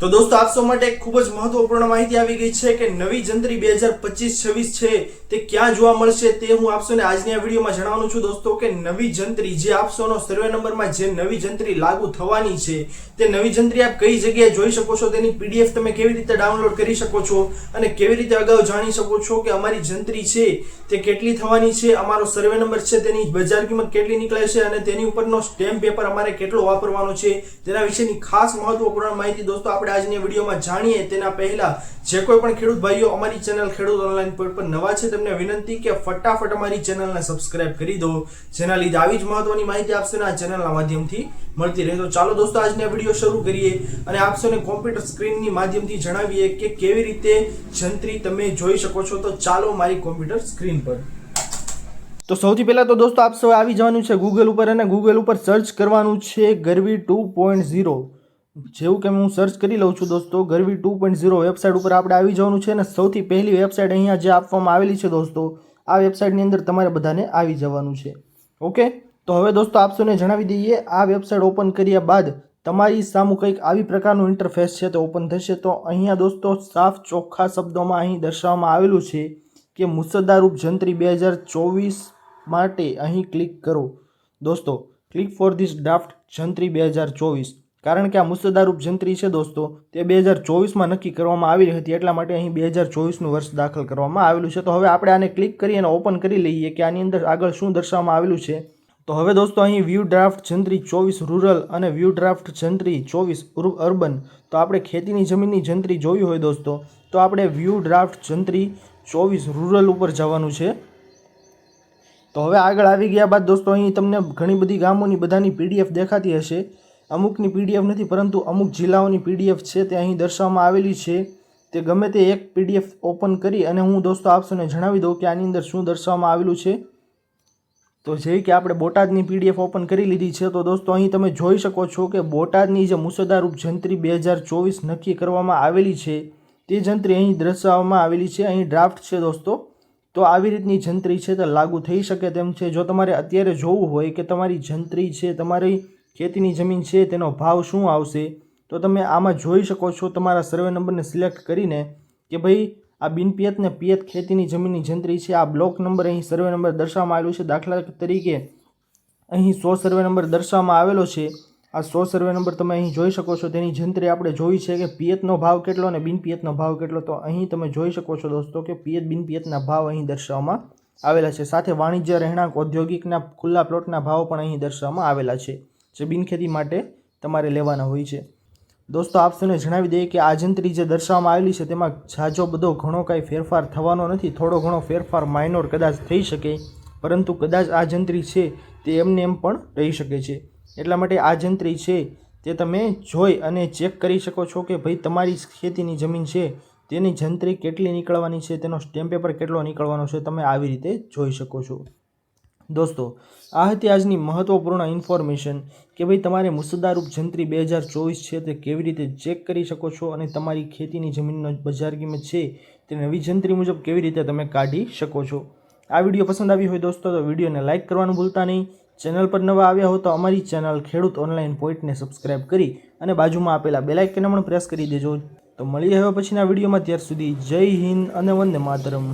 તો દોસ્તો, આપ સૌ માટે ખૂબ જ મહત્વપૂર્ણ માહિતી આવી ગઈ છે કે નવી જંત્રી બે હજાર પચીસ, છવ્વીસ છે. તે ક્યાં જોવા મળશે તે હું આપશોને આજની આ વિડીયોમાં જણાવવાનું છું દોસ્તો કે નવી જંત્રી, જે આપશોનો સર્વે નંબરમાં જે નવી જંત્રી લાગુ થવાની છે, તે નવી જંત્રી આપ કઈ જગ્યાએ જોઈ શકો છો? તેની પીડીએફ તમે કેવી રીતે ડાઉનલોડ કરી શકો છો? અને કેવી રીતે અગાઉ જાણી શકો છો કે અમારી જંત્રી છે, તે કેટલી થવાની છે? અમારો સર્વે નંબર છે, તેની બજાર કિંમત કેટલી નીકળે છે? અને તેની ઉપરનો સ્ટેમ્પ પેપર અમારે કેટલો વાપરવાનો છે? તેના વિશેની ખાસ મહત્વપૂર્ણ માહિતી દોસ્તો, આપણે આજની વિડીયોમાં જાણીએ તેના પહેલા જે કોઈ પણ ખેડૂત ભાઈઓ અમારી ચેનલ ખેડૂત ઓનલાઈન પર નવા છે તેમને વિનંતી કે ફટાફટ અમારી ચેનલને સબસ્ક્રાઇબ કરી દો. જેના લીધે આવી જ મહત્વની માહિતી આપશે આ ચેનલના માધ્યમથી મળતી રહે તો ચાલો દોસ્તો, આજની વીડિયો શરૂ કરીએ અને આપશોને કોમ્પ્યુટર સ્ક્રીનની માધ્યમથી જણાવીએ કે કેવી રીતે જંત્રી તમે જોઈ શકો છો. તો ચાલો મારી કોમ્પ્યુટર સ્ક્રીન પર. તો સૌથી પહેલાં તો દોસ્તો, આપ સૌ આવી જવાનું છે ગૂગલ ઉપર અને ગૂગલ ઉપર સર્ચ કરવાનું છે ગરવી ટુ પોઈન્ટ ઝીરો. જેવું કે હું સર્ચ કરી લઉં છું દોસ્તો, Garvi two point zero website ઉપર આપણે આવી જવાનું છે અને સૌથી પહેલી વેબસાઇટ અહીંયા જે આપવામાં આવેલી છે દોસ્તો, આ વેબસાઇટની અંદર તમારે બધાને આવી જવાનું છે. ઓકે તો હવે દોસ્તો આપસોને જણાવી દઈએ, આ વેબસાઇટ ઓપન કર્યા બાદ તમારી સામું કંઈક આવી પ્રકારનું ઇન્ટરફેસ છે તો ઓપન થશે. તો અહીંયા દોસ્તો, સાફ ચોખ્ખા શબ્દોમાં અહીં દર્શાવવામાં આવેલું છે કે મુસદ્દારૂપ જંત્રી બે હજાર ચોવીસ માટે અહીં ક્લિક કરો. દોસ્તો ક્લિક ફોર ધીસ ડ્રાફ્ટ જંત્રી બે હજાર ચોવીસ. કારણ કે આ મુસદ્દારૂપ જંત્રી છે દોસ્તો, તે બે હજાર ચોવીસમાં નક્કી કરવામાં આવેલી હતી, એટલા માટે અહીં બે હજાર ચોવીસનું વર્ષ દાખલ કરવામાં આવેલું છે. તો હવે આપણે આને ક્લિક કરી અને ઓપન કરી લઈએ કે આની અંદર આગળ શું દર્શાવવામાં આવેલું છે. તો હવે દોસ્તો, અહીં વ્યૂ ડ્રાફ્ટ જંત્રી ચોવીસ રૂરલ અને વ્યૂ ડ્રાફ્ટ જંત્રી ચોવીસ અર્બન. તો આપણે ખેતીની જમીનની જંત્રી જોવી હોય દોસ્તો, તો આપણે વ્યૂ ડ્રાફ્ટ જંત્રી ચોવીસ રૂરલ ઉપર જવાનું છે. તો હવે આગળ આવી ગયા બાદ દોસ્તો, અહીં તમને ઘણી બધી ગામોની બધાની પીડીએફ દેખાતી હશે. અમુકની પીડીએફ નથી, પરંતુ અમુક જિલ્લાઓની પીડીએફ છે તે અહીં દર્શાવવામાં આવેલી છે. તે ગમે તે એક પીડીએફ ઓપન કરી અને હું દોસ્તો આપશોને જણાવી દઉં કે આની અંદર શું દર્શાવવામાં આવેલું છે. તો જે કે આપણે બોટાદની પીડીએફ ઓપન કરી લીધી છે, તો દોસ્તો અહીં તમે જોઈ શકો છો કે બોટાદની જે મુસદ્દારૂપ જંત્રી બે હજાર ચોવીસ નક્કી કરવામાં આવેલી છે, તે જંત્રી અહીં દર્શાવવામાં આવેલી છે. અહીં ડ્રાફ્ટ છે દોસ્તો. તો આવી રીતની જંત્રી છે તે લાગુ થઈ શકે તેમ છે. જો તમારે અત્યારે જોવું હોય કે તમારી જંત્રી છે, તમારી ખેતીની જમીન છે, તેનો ભાવ શું આવશે? તો તમે આમાં જોઈ શકો છો, તમારા સર્વે નંબરને સિલેક્ટ કરીને કે ભાઈ, આ બિનપિયત ને પિયત ખેતીની જમીનની જંત્રી છે. આ બ્લોક નંબર અહીં સર્વે નંબર દર્શાવવામાં આવેલું છે. દાખલા તરીકે અહીં સો સર્વે નંબર દર્શાવવામાં આવેલો છે. આ સો સર્વે નંબર તમે અહીં જોઈ શકો છો. તેની જંત્રી આપણે જોઈ છે કે પિયતનો ભાવ કેટલો અને બિનપિયતનો ભાવ કેટલો. તો અહીં તમે જોઈ શકો છો દોસ્તો કે પિયત બિનપિયતના ભાવ અહીં દર્શાવવામાં આવેલા છે. સાથે વાણિજ્ય, રહેણાંક, ઔદ્યોગિકના ખુલ્લા પ્લોટના ભાવ પણ અહીં દર્શાવવામાં આવેલા છે. જે બિનખેતી માટે તમારે લેવાના હોય છે. દોસ્તો આપસોને જણાવી દઈએ કે આ જંત્રી જે દર્શાવવામાં આવેલી છે, તેમાં ઝાઝો બધો ઘણો કાંઈ ફેરફાર થવાનો નથી. થોડો ઘણો ફેરફાર માઇનોર કદાચ થઈ શકે, પરંતુ કદાચ આ જંત્રી છે, તે એમને એમ પણ રહી શકે છે. એટલા માટે આ જંત્રી છે, તે તમે જોઈ અને ચેક કરી શકો છો કે ભાઈ તમારી ખેતીની જમીન છે, તેની જંત્રી કેટલી નીકળવાની છે, તેનો સ્ટેમ્પ પેપર કેટલો નીકળવાનો છે, તમે આવી રીતે જોઈ શકો છો. દોસ્તો, આ હતી આજની મહત્વપૂર્ણ ઇન્ફોર્મેશન કે ભાઈ તમારે મુસદ્દારૂપ જંત્રી બે હજાર ચોવીસ છે તે કેવી રીતે ચેક કરી શકો છો અને તમારી ખેતીની જમીનનો બજાર કિંમત છે તે નવી જંત્રી મુજબ કેવી રીતે તમે કાઢી શકો છો. આ વીડિયો પસંદ આવી હોય દોસ્તો, તો વિડીયોને લાઇક કરવાનું ભૂલતા નહીં. ચેનલ પર નવા આવ્યા હો તો અમારી ચેનલ ખેડૂત ઓનલાઈન પોઈન્ટને સબસ્ક્રાઇબ કરી અને બાજુમાં આપેલા બેલાઇકને પણ પ્રેસ કરી દેજો. તો મળીએ હવે પછીના વિડીયોમાં, ત્યાર સુધી જય હિન્દ અને વંદે માતરમ.